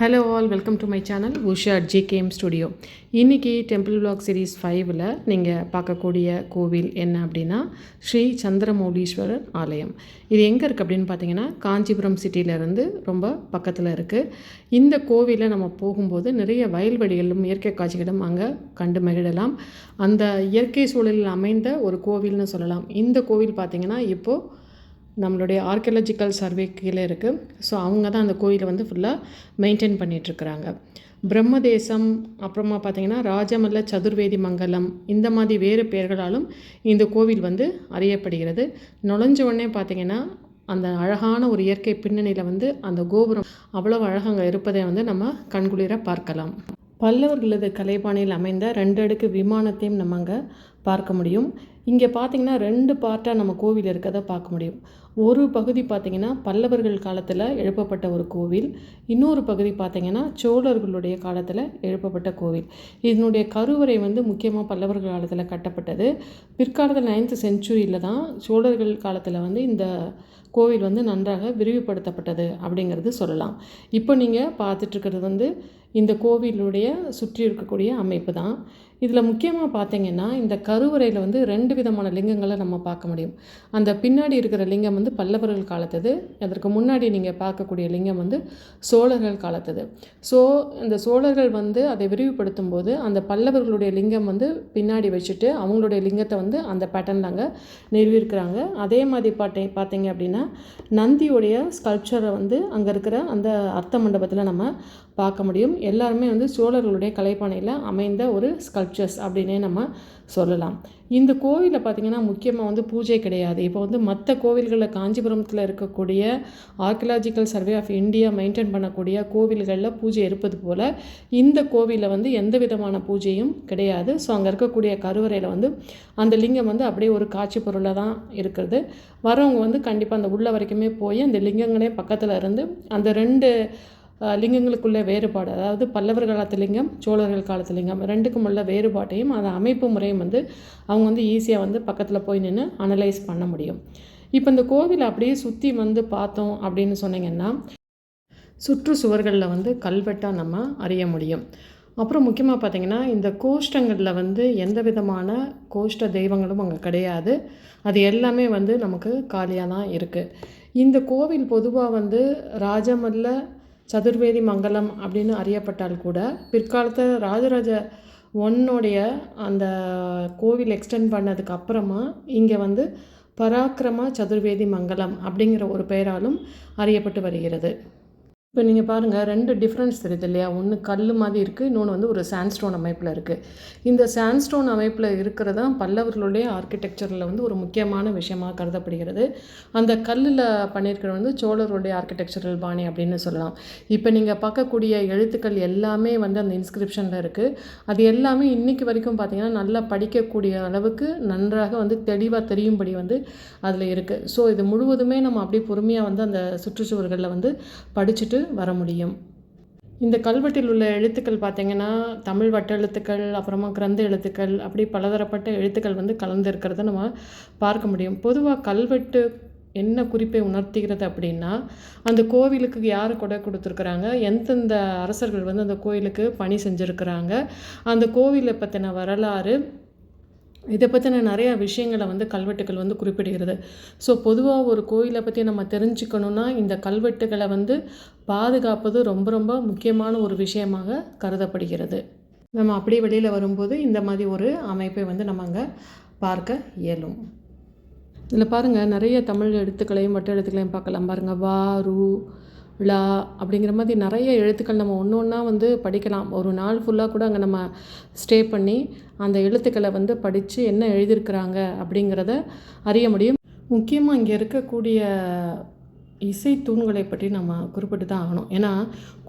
Hello all welcome to my channel Usha GKM studio இன்றைக்கி temple black series ஃபைவ்ல நீங்கள் பார்க்கக்கூடிய கோவில் என்ன அப்படின்னா ஸ்ரீ சந்திரமௌலீஸ்வரர் ஆலயம். இது எங்கே இருக்குது அப்படின்னு பார்த்தீங்கன்னா காஞ்சிபுரம் சிட்டியிலேருந்து ரொம்ப பக்கத்தில் இருக்குது இந்த கோவிலை நம்ம போகும்போது நிறைய வயல்வெளிகளும் இயற்கை காட்சிகளும் அங்கே கண்டு மகிழலாம். அந்த இயற்கை சூழலில் அமைந்த ஒரு கோவில்னு சொல்லலாம். இந்த கோவில் பார்த்திங்கன்னா இப்போது நம்மளுடைய ஆர்கியலாஜிக்கல் சர்வே கீழே இருக்குது ஸோ அவங்க தான் அந்த கோயிலை வந்து ஃபுல்லாக மெயின்டைன் பண்ணிகிட்ருக்குறாங்க பிரம்மதேசம் அப்புறமா பார்த்திங்கன்னா ராஜமல்ல சதுர்வேதி மங்கலம் இந்த மாதிரி வேறு பெயர்களாலும் இந்த கோவில் வந்து அறியப்படுகிறது. நுழைஞ்ச உடனே பார்த்திங்கன்னா அந்த அழகான ஒரு இயற்கை பின்னணியில் வந்து அந்த கோபுரம் அவ்வளோ அழகாக இருப்பதை வந்து நம்ம கண்குளிர பார்க்கலாம். பல்லவர்களது கலைபாணியில் அமைந்த ரெண்டு அடுக்கு விமானத்தையும் நம்ம அங்கே பார்க்க முடியும். இங்கே பார்த்திங்கன்னா ரெண்டு பார்ட்டாக நம்ம கோவில் இருக்கிறத பார்க்க முடியும். ஒரு பகுதி பார்த்திங்கன்னா பல்லவர்கள் காலத்தில் எழுப்பப்பட்ட ஒரு கோவில். இன்னொரு பகுதி பார்த்திங்கன்னா சோழர்களுடைய காலத்தில் எழுப்பப்பட்ட கோவில். இதனுடைய கருவறை வந்து முக்கியமாக பல்லவர்கள் காலத்தில் கட்டப்பட்டது. பிற்காலத்தில் நைன்த்து செஞ்சுரியில் தான் சோழர்கள் காலத்தில் வந்து இந்த கோவில் வந்து நன்றாக விரிவுபடுத்தப்பட்டது அப்படிங்கிறது சொல்லலாம். இப்போ நீங்கள் பார்த்துட்ருக்கிறது வந்து இந்த கோவிலுடைய சுற்றி இருக்கக்கூடிய அமைப்பு தான். இதில் முக்கியமாக பார்த்தீங்கன்னா இந்த க கருவறையில் வந்து ரெண்டு விதமான லிங்கங்களை நம்ம பார்க்க முடியும். அந்த பின்னாடி இருக்கிற லிங்கம் வந்து பல்லவர்கள் காலத்தது. அதற்கு முன்னாடி நீங்கள் பார்க்கக்கூடிய லிங்கம் வந்து சோழர்கள் காலத்தது. ஸோ இந்த சோழர்கள் வந்து அதை விரிவுபடுத்தும் போது அந்த பல்லவர்களுடைய லிங்கம் வந்து பின்னாடி வச்சுட்டு அவங்களுடைய லிங்கத்தை வந்து அந்த பேட்டர்னில் அங்கே நிறுவியிருக்கிறாங்க. அதே மாதிரி பாட்டை பார்த்தீங்க அப்படின்னா நந்தியுடைய ஸ்கல்ப்சரை வந்து அங்கே இருக்கிற அந்த அர்த்த மண்டபத்தில் நம்ம பார்க்க முடியும். எல்லாருமே வந்து சோழர்களுடைய கலைப்பானையில் அமைந்த ஒரு ஸ்கல்ப்சர்ஸ் அப்படின்னே நம்ம சொல்லலாம். இந்த கோவிலில் பார்த்திங்கன்னா முக்கியமாக வந்து பூஜை கிடையாது. இப்போ வந்து மற்ற கோவில்களில் காஞ்சிபுரத்தில் இருக்கக்கூடிய archaeological survey of India maintain பண்ணக்கூடிய கோவில்களில் பூஜை இருப்பது போல் இந்த கோவிலில் வந்து எந்த விதமான பூஜையும் கிடையாது. ஸோ அங்கே இருக்கக்கூடிய கருவறையில் வந்து அந்த லிங்கம் வந்து அப்படியே ஒரு காட்சி பொருளாக தான் இருக்கிறது. வரவங்க வந்து கண்டிப்பாக அந்த உள்ள வரைக்குமே போய் அந்த லிங்கங்களே பக்கத்தில் இருந்து அந்த ரெண்டு லிங்கங்களுக்குள்ள வேறுபாடு அதாவது பல்லவர் காலத்து லிங்கம் சோழர்கள் காலத்து லிங்கம் ரெண்டுக்கும் உள்ள வேறுபாட்டையும் அந்த அமைப்பு முறையும் வந்து அவங்க வந்து ஈஸியாக வந்து பக்கத்தில் போய் நின்று அனலைஸ் பண்ண முடியும். இப்போ இந்த கோவில் அப்படியே சுற்றி வந்து பார்த்தோம் அப்படின்னு சொன்னீங்கன்னா சுற்றுச்சுவர்களில் வந்து கல்வெட்டாக நம்ம அறிய முடியும். அப்புறம் முக்கியமாக பார்த்திங்கன்னா இந்த கோஷ்டங்களில் வந்து எந்த விதமான கோஷ்ட தெய்வங்களும் அங்கே கிடையாது. அது எல்லாமே வந்து நமக்கு காலியாக தான் இருக்குது இந்த கோவில் பொதுவாக வந்து ராஜமல்ல சதுர்வேதி மங்கலம் அப்படின்னு அறியப்பட்டால் கூட பிற்காலத்தில் ராஜராஜ ஒன்னுடைய அந்த கோவில் எக்ஸ்டெண்ட் பண்ணதுக்கு அப்புறமா இங்கே வந்து பராக்கிரம சதுர்வேதி மங்கலம் அப்படிங்கிற ஒரு பெயராலும் அறியப்பட்டு வருகிறது. இப்போ நீங்கள் பாருங்கள் ரெண்டு டிஃப்ரென்ஸ் தெரியுது இல்லையா? ஒன்று கல் மாதிரி இருக்குது இன்னொன்று வந்து ஒரு சாண்ட்ஸ்டோன் அமைப்பில் இருக்குது இந்த சாண்ட்ஸ்டோன் அமைப்பில் இருக்கிறதான் பல்லவர்களுடைய ஆர்கிடெக்சரில் வந்து ஒரு முக்கியமான விஷயமாக கருதப்படுகிறது. அந்த கல்லில் பண்ணியிருக்கிறது வந்து சோழர்களுடைய ஆர்கிடெக்சரல் பாணி அப்படின்னு சொல்லலாம். இப்போ நீங்கள் பார்க்கக்கூடிய எழுத்துக்கள் எல்லாமே வந்து அந்த இன்ஸ்கிரிப்ஷனில் இருக்குது அது எல்லாமே இன்றைக்கி வரைக்கும் பார்த்திங்கன்னா நல்லா படிக்கக்கூடிய அளவுக்கு நன்றாக வந்து தெளிவாக தெரியும்படி வந்து அதில் இருக்குது ஸோ இது முழுவதுமே நம்ம அப்படியே பொறுமையாக வந்து அந்த சுற்றுச்சுவர்களில் வந்து படிச்சுட்டு வர முடியும் இந்த கல்வெட்டில் உள்ள எழுத்துக்கள் பார்த்திங்கன்னா தமிழ் வட்ட எழுத்துக்கள் அப்புறமா கிரந்த எழுத்துக்கள் அப்படி பலதரப்பட்ட எழுத்துக்கள் வந்து கலந்துருக்கிறத நம்ம பார்க்க முடியும். பொதுவாக கல்வெட்டு என்ன குறிப்பை உணர்த்துகிறது அப்படின்னா அந்த கோவிலுக்கு யார் கொடை கொடுத்துருக்குறாங்க எந்தெந்த அரசர்கள் வந்து அந்த கோவிலுக்கு பணி செஞ்சுருக்குறாங்க அந்த கோவிலை பற்றின வரலாறு இதை பற்றின நிறையா விஷயங்களை வந்து கல்வெட்டுகள் வந்து குறிப்பிடுகிறது. ஸோ பொதுவாக ஒரு கோயிலை பற்றி நம்ம தெரிஞ்சுக்கணுன்னா இந்த கல்வெட்டுகளை வந்து பாதுகாப்பது ரொம்ப ரொம்ப முக்கியமான ஒரு விஷயமாக கருதப்படுகிறது. நம்ம அப்படியே வெளியில் வரும்போது இந்த மாதிரி ஒரு அமைப்பை வந்து நம்ம அங்கே பார்க்க இயலும். இதில் பாருங்கள் நிறைய தமிழ் எழுத்துக்களையும் வட்ட எழுத்துக்களையும் பார்க்கலாம். பாருங்கள் வா ரூ விழா அப்படிங்கிற மாதிரி நிறைய எழுத்துக்கள் நம்ம ஒன்று ஒன்றா வந்து படிக்கலாம். ஒரு நாள் ஃபுல்லாக கூட அங்கே நம்ம ஸ்டே பண்ணி அந்த எழுத்துக்களை வந்து படித்து என்ன எழுதியிருக்கிறாங்க அப்படிங்கிறத அறிய முடியும். முக்கியமாக இங்கே இருக்கக்கூடிய இசை தூண்களை பற்றி நம்ம குறிப்பிட்டு தான் ஆகணும். ஏன்னா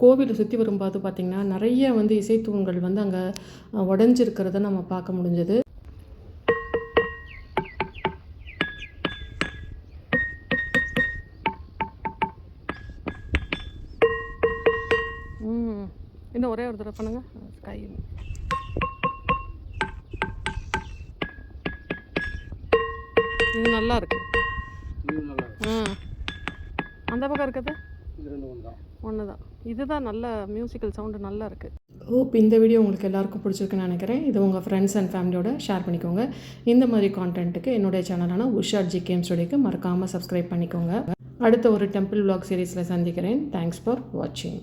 கோவிலை சுற்றி வரும்போது பார்த்திங்கன்னா நிறைய வந்து இசை தூண்கள் வந்து அங்கே உடஞ்சிருக்கிறத நம்ம பார்க்க முடிஞ்சது. இன்னும் ஒரே ஒரு தடவை பண்ணுங்க. ஸ்கை இது நல்லா இருக்கு. ஆ. அந்த பக்கம் இருக்குது ஒன்று தான். இதுதான் நல்ல மியூசிக்கல் சவுண்டு நல்லா இருக்குது ஹோப் இந்த வீடியோ உங்களுக்கு எல்லாருக்கும் பிடிச்சிருக்குன்னு நினைக்கிறேன். இது உங்கள் ஃப்ரெண்ட்ஸ் அண்ட் ஃபேமிலியோட ஷேர் பண்ணிக்கோங்க. இந்த மாதிரி கான்டென்ட்டுக்கு என்னுடைய சேனலான உஷா ஜி கேம் ஸ்டுடியோக்கு மறக்காமல் சப்ஸ்கிரைப் பண்ணிக்கோங்க. அடுத்த ஒரு டெம்பிள் vlog சீரீஸில் சந்திக்கிறேன். தேங்க்ஸ் ஃபார் வாட்சிங்